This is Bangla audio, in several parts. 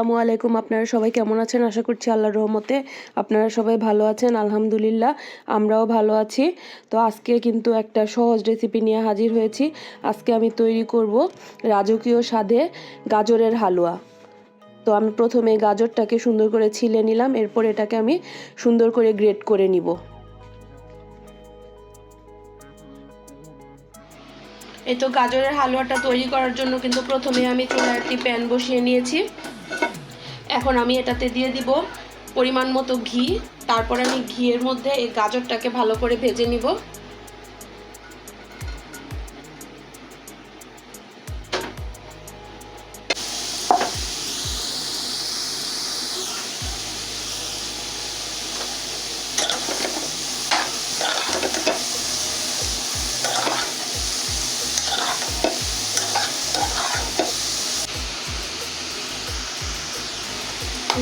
আসসালামু আলাইকুম। আপনারা সবাই কেমন আছেন? আশা করছি আল্লাহর রহমতে আপনারা সবাই ভালো আছেন। আলহামদুলিল্লাহ, আমরাও ভালো আছি। তো আজকে কিন্তু একটা সহজ রেসিপি নিয়ে হাজির হয়েছি। আজকে আমি তৈরি করব রাজকীয় স্বাদে গাজরের হালুয়া। তো আমি প্রথমে গাজরটাকে সুন্দর করে ছিলে নিলাম। এরপর এটাকে আমি সুন্দর করে গ্রেট করে নিব। এই তো গাজরের হালুয়াটা তৈরি করার জন্য কিন্তু প্রথমে আমি চুলা একটি প্যান বসিয়ে নিয়েছি। এখন আমি এটাতে দিয়ে দিব পরিমাণ মতো ঘি। তারপর আমি ঘিয়ের মধ্যে এই গাজরটাকে ভালো করে ভেজে নিব।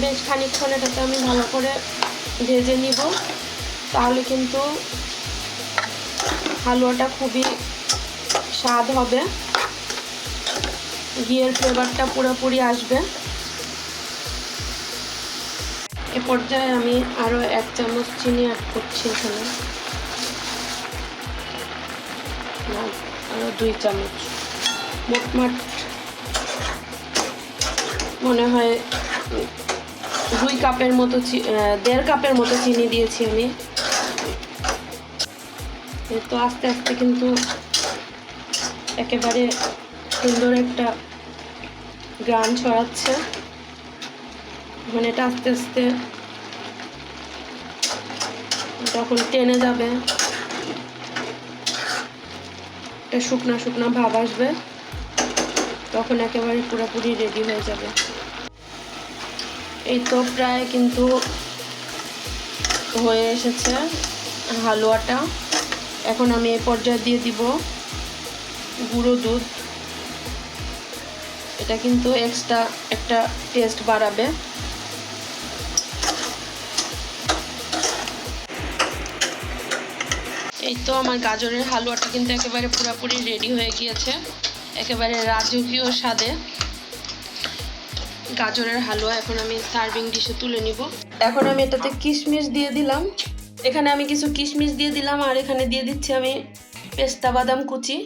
বেশ খানিকক্ষণ এটাকে আমি ভালো করে ভেজে নিব। তাহলে কিন্তু হালুয়াটা খুবই স্বাদ হবে। ঘিয়ের ফ্লেভারটা পুরোপুরি আসবে। এ পর্যায়ে আমি আরও এক চামচ চিনি অ্যাড করছি এখানে। আরও দুই চামচ। মোটমাট মনে হয় দুই কাপের মতো দেড় কাপের মতো চিনি দিয়েছি আমি। তো আস্তে আস্তে কিন্তু একেবারে সুন্দর একটা গ্রান ছড়াচ্ছে। মানে এটা আস্তে আস্তে যখন টেনে যাবে শুকনা শুকনা ভাব আসবে, তখন একেবারে পুরোপুরি রেডি হয়ে যাবে। এই তো প্রায় কিন্তু হয়ে এসেছে হালুয়াটা। এখন আমি এই পর্যায়ে দিয়ে দিব গুঁড়ো দুধ। এটা কিন্তু এক্সট্রা একটা টেস্ট বাড়াবে। এই তো আমার গাজরের হালুয়াটা কিন্তু একেবারে পুরোপুরি রেডি হয়ে গিয়েছে। একেবারে রাজকীয় স্বাদে। গাজরের হালুয়া এখন আমি সার্ভিং ডিশে তুলে নিব। এখন আমি এটাতে কিশমিশ দিয়ে দিলাম। এখানে আমি কিছু কিশমিশ দিয়ে দিলাম আর এখানে দিয়ে দিচ্ছি আমি পেস্তা বাদাম কুচি।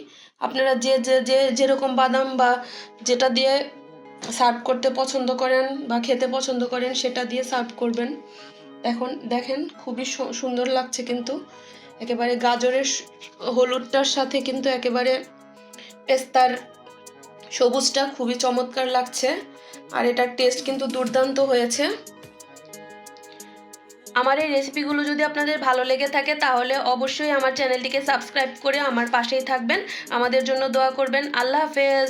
আপনারা যে যে যে যেরকম বাদাম বা যেটা দিয়ে সার্ভ করতে পছন্দ করেন বা খেতে পছন্দ করেন সেটা দিয়ে সার্ভ করবেন। এখন দেখেন খুবই সুন্দর লাগছে কিন্তু। একেবারে গাজরের হলুদটার সাথে কিন্তু একেবারে পেস্তার সবুজটা খুবই চমৎকার লাগছে। আর এটার টেস্ট কিন্তু দুর্দান্ত হয়েছে। আমার এই রেসিপিগুলো যদি আপনাদের ভালো লেগে থাকে, তাহলে অবশ্যই আমার চ্যানেলটিকে সাবস্ক্রাইব করে আমার পাশেই থাকবেন। আমাদের জন্য দোয়া করবেন। আল্লাহ হাফেজ!